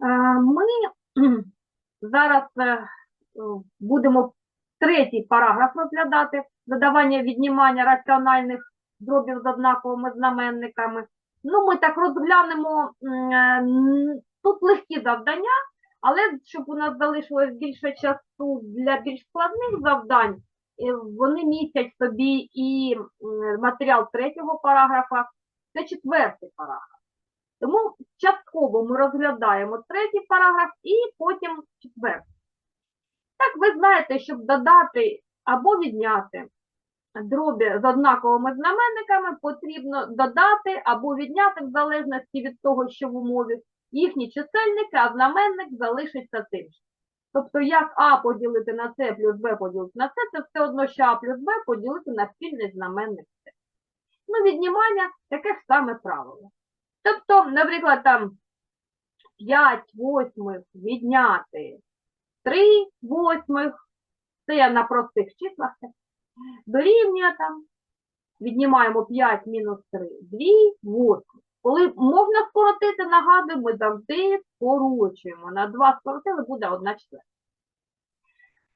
Ми зараз е, будемо третій параграф розглядати додавання віднімання раціональних дробів з однаковими знаменниками. Ну, ми так розглянемо е, тут легкі завдання, але щоб у нас залишилось більше часу для більш складних завдань, е, вони містять собі і матеріал третього параграфа, це четвертий параграф. Тому частково ми розглядаємо третій параграф і потім четвертий. Так, ви знаєте, щоб додати або відняти дробі з однаковими знаменниками, потрібно додати або відняти в залежності від того, що в умові їхні чисельники, а знаменник залишиться тим же. Тобто, як А поділити на С плюс Б поділити на С, це все одно, що А плюс Б поділити на спільний знаменник С. Ну, віднімання таке ж саме правило. Тобто, наприклад, там 5 восьмих відняти 3 восьмих, це я на простих числах, дорівнює там, віднімаємо 5 мінус 3, 2 восьмих. Коли можна скоротити, нагадую, ми завжди скорочуємо. На 2 скоротили, буде 1 четверта.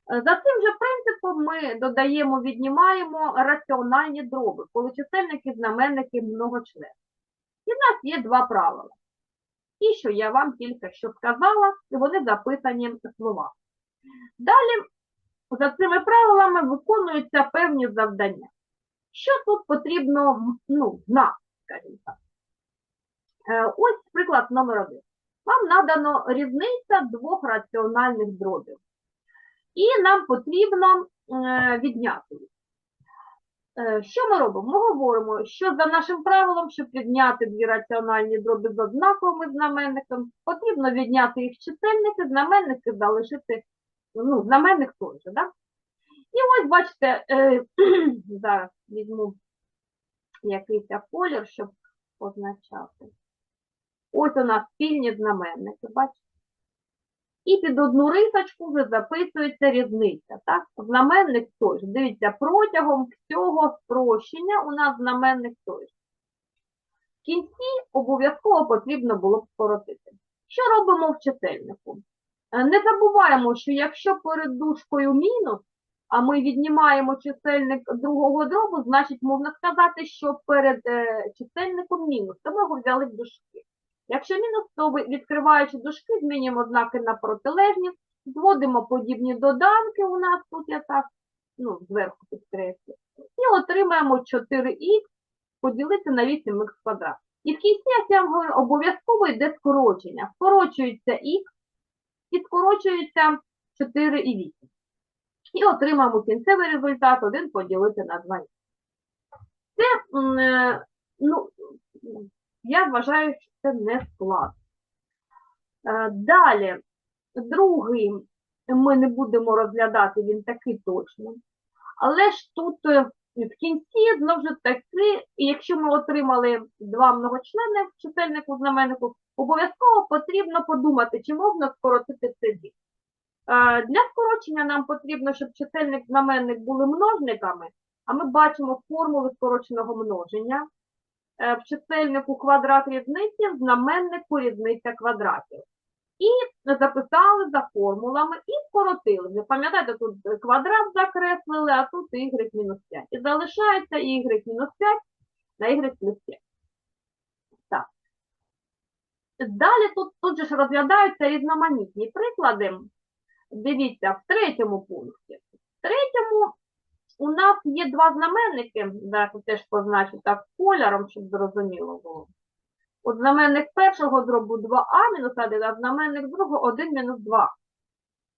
За цим же принципом ми додаємо, віднімаємо раціональні дроби, коли чисельники знаменники многочлен. І в нас є два правила. Ті, що я вам тільки що сказала, і вони записані в словах. Далі, за цими правилами виконуються певні завдання. Що тут потрібно ну, знати, скажімо так. Е, Ось приклад номер один. Вам надано різниця двох раціональних дробів. І нам потрібно е, відняти їх. Е, Що ми робимо? Ми говоримо, що за нашим правилом, щоб відняти дві раціональні дроби з однаковими знаменниками, потрібно відняти їх чисельники, знаменники залишити, ну, знаменник же, да? І ось, бачите, е, зараз візьму якийсь колір, щоб позначати. Ось у нас спільні знаменники, бачите? І під одну рисочку вже записується різниця. Так? Знаменник той же. Дивіться, протягом всього спрощення у нас знаменник той же. В кінці обов'язково потрібно було б скоротити. Що робимо в чисельнику? Е, Не забуваємо, що якщо перед дужкою мінус, а ми віднімаємо чисельник другого дробу, значить можна сказати, що перед е, чисельником мінус, то ми його взяли в дужки. Якщо мінус, то відкриваючи дужки, змінюємо знаки на протилежні, зводимо подібні доданки у нас тут я так, ну, зверху підкреслю, і отримаємо 4х поділити на 8х квадрат. І в кінці, обов'язково йде скорочення. Скорочується х і скорочується 4 і 8. І отримаємо кінцевий результат 1 поділити на 2. Це, е, ну, я вважаю, що це не складно. Е, Далі, другий ми не будемо розглядати, він такий точно. Але ж тут е, в кінці, знову ж таки, якщо ми отримали два многочлени в чисельнику знаменнику, обов'язково потрібно подумати, чи можна скоротити це дій. Е, Для скорочення нам потрібно, щоб чисельник знаменник були множниками, а ми бачимо формули скороченого множення. Е, В чисельнику квадрат різниці, в знаменнику різниця квадратів. І записали за формулами і скоротили. Пам'ятаєте, тут квадрат закреслили, а тут y мінус 5. І залишається y мінус 5 на y плюс 5. Так. Далі тут, тут же ж розглядаються різноманітні приклади. Дивіться, в третьому пункті. В третьому у нас є два знаменники, зараз теж позначу так кольором, щоб зрозуміло було. От знаменник першого дробу 2а мінус 1, а знаменник другого 1 мінус 2.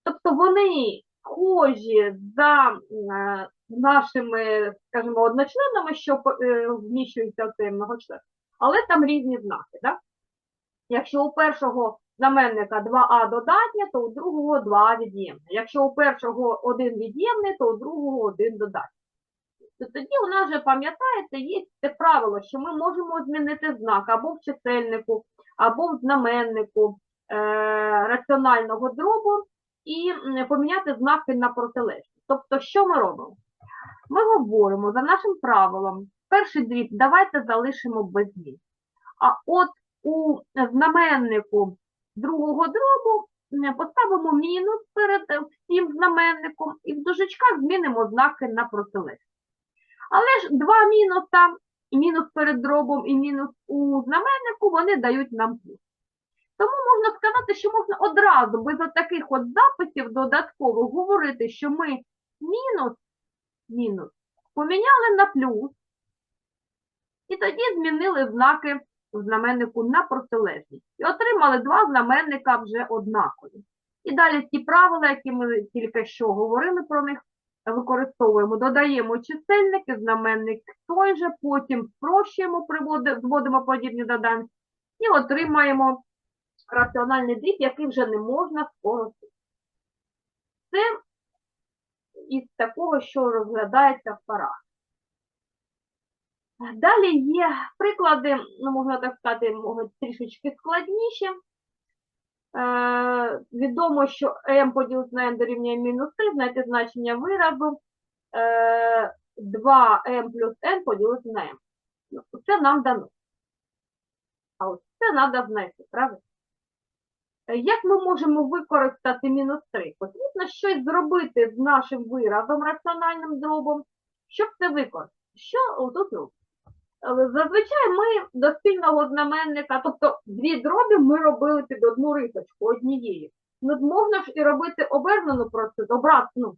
Тобто вони схожі за е, нашими, скажімо, одночленами, що е, вміщуються в цей многочлен, але там різні знаки. Да? Якщо у першого знаменника 2а додатнє, то у другого 2а від'ємне. Якщо у першого 1 від'ємний, то у другого 1 додатнє. То тоді у нас вже, пам'ятаєте, є це правило, що ми можемо змінити знак або в чисельнику, або в знаменнику е, раціонального дробу і поміняти знаки на протилежні. Тобто, що ми робимо? Ми говоримо за нашим правилом, перший дріб давайте залишимо без змін. А от у знаменнику другого дробу е, поставимо мінус перед е, всім знаменником і в дужечках змінимо знаки на протилежність. Але ж два мінуса, мінус перед дробом і мінус у знаменнику, вони дають нам плюс. Тому можна сказати, що можна одразу без таких от записів додатково говорити, що ми мінус, мінус поміняли на плюс, і тоді змінили знаки знаменнику на протилежність. І отримали два знаменника вже однакові. І далі ті правила, які ми тільки що говорили про них, використовуємо, додаємо чисельники, знаменник той же, потім спрощуємо, зводимо подібні доданці і отримаємо раціональний дріб, який вже не можна скоротити. Це із такого, що розглядається в парах. Далі є приклади, ну, можна так сказати, можуть трішечки складніші. Е, відомо, що m поділити на n дорівнює мінус 3, знайти значення виразу е, 2m плюс n поділити на m. Ну, Це нам дано. А ось це треба знайти, правильно? Е, Як ми можемо використати мінус 3? Потрібно щось зробити з нашим виразом раціональним дробом, щоб це використати. Що тут робимо? Зазвичай ми до спільного знаменника, тобто дві дроби ми робили під одну рисочку однією. Ну, можна ж і робити обернену процедуру, обратну,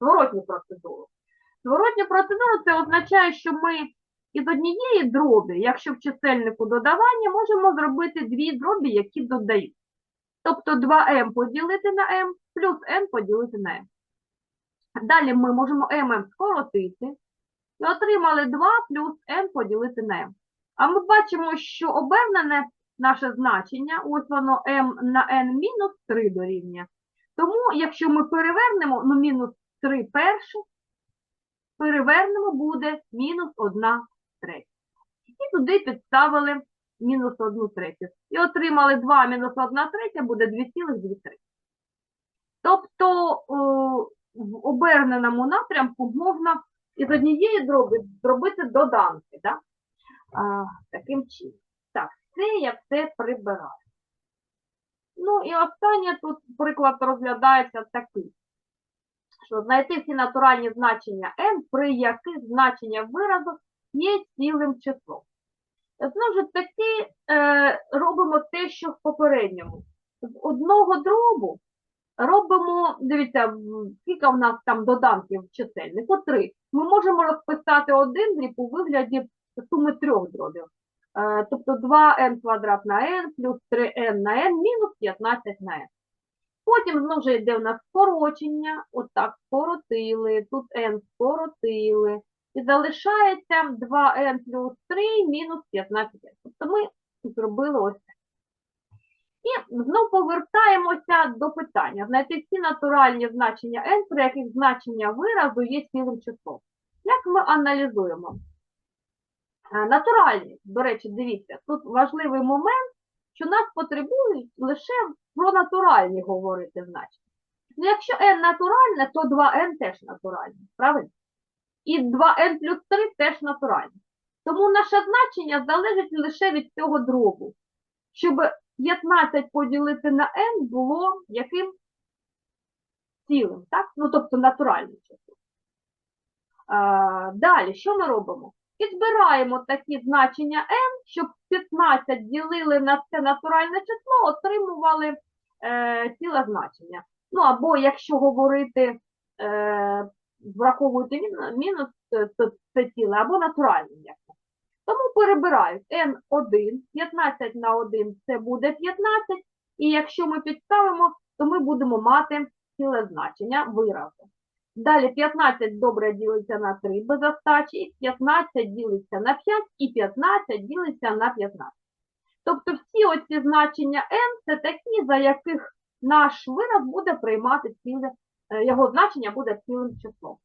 зворотню процедуру. Зворотню процедуру це означає, що ми із однієї дроби, якщо в чисельнику додавання, можемо зробити дві дроби, які додають. Тобто 2m поділити на m плюс n поділити на m. Далі ми можемо m скоротити і отримали 2 плюс n поділити на m. А ми бачимо, що обернене наше значення, ось воно m на n мінус 3 дорівнює. Тому, якщо ми перевернемо, ну мінус 3 перше, перевернемо буде мінус 1 третя. І туди підставили мінус 1 третю. І отримали 2 мінус 1 третя буде 2,2 треті. Тобто в оберненому напрямку можна із однієї дроби зробити доданки. Да? А, таким чином. Так, це я все прибираю. Ну і останнє тут приклад розглядається такий, що знайти всі натуральні значення n, при яких значення виразу є цілим числом. Знову ж таки, е, робимо те, що в попередньому. З одного дробу робимо, дивіться, скільки в нас там доданків в чисельнику? Три. Ми можемо розписати один дріб у вигляді суми трьох дробів. Е, тобто 2n квадрат на n плюс 3n на n мінус 15 на n. Потім знову ж йде в нас скорочення, отак скоротили, тут n скоротили. І залишається 2n плюс 3 мінус 15n. Тобто ми зробили ось це. І знову повертаємося до питання. Знайти всі натуральні значення n, при яких значення виразу є цілим числом. Як ми аналізуємо? Е, Натуральні, до речі, дивіться, тут важливий момент, що нас потребують лише про натуральні говорити значення. Ну, якщо n натуральне, то 2n теж натуральне, правильно? І 2n плюс 3 теж натуральне. Тому наше значення залежить лише від цього дробу. Щоб 15 поділити на n було яким цілим, так? Ну, тобто натуральним числом. Далі, що ми робимо? Підбираємо такі значення n, щоб 15 ділили на це натуральне число, отримували е, ціле значення. Ну, або якщо говорити, е, враховуєте мінус е, то це ціле, або натуральне. Тому перебирають n1, 15 на 1 це буде 15, і якщо ми підставимо, то ми будемо мати ціле значення виразу. Далі 15 добре ділиться на 3 без остачі, 15 ділиться на 5, і 15 ділиться на 15. Тобто всі оці значення n – це такі, за яких наш вираз буде приймати ціле, е, його значення буде цілим числом.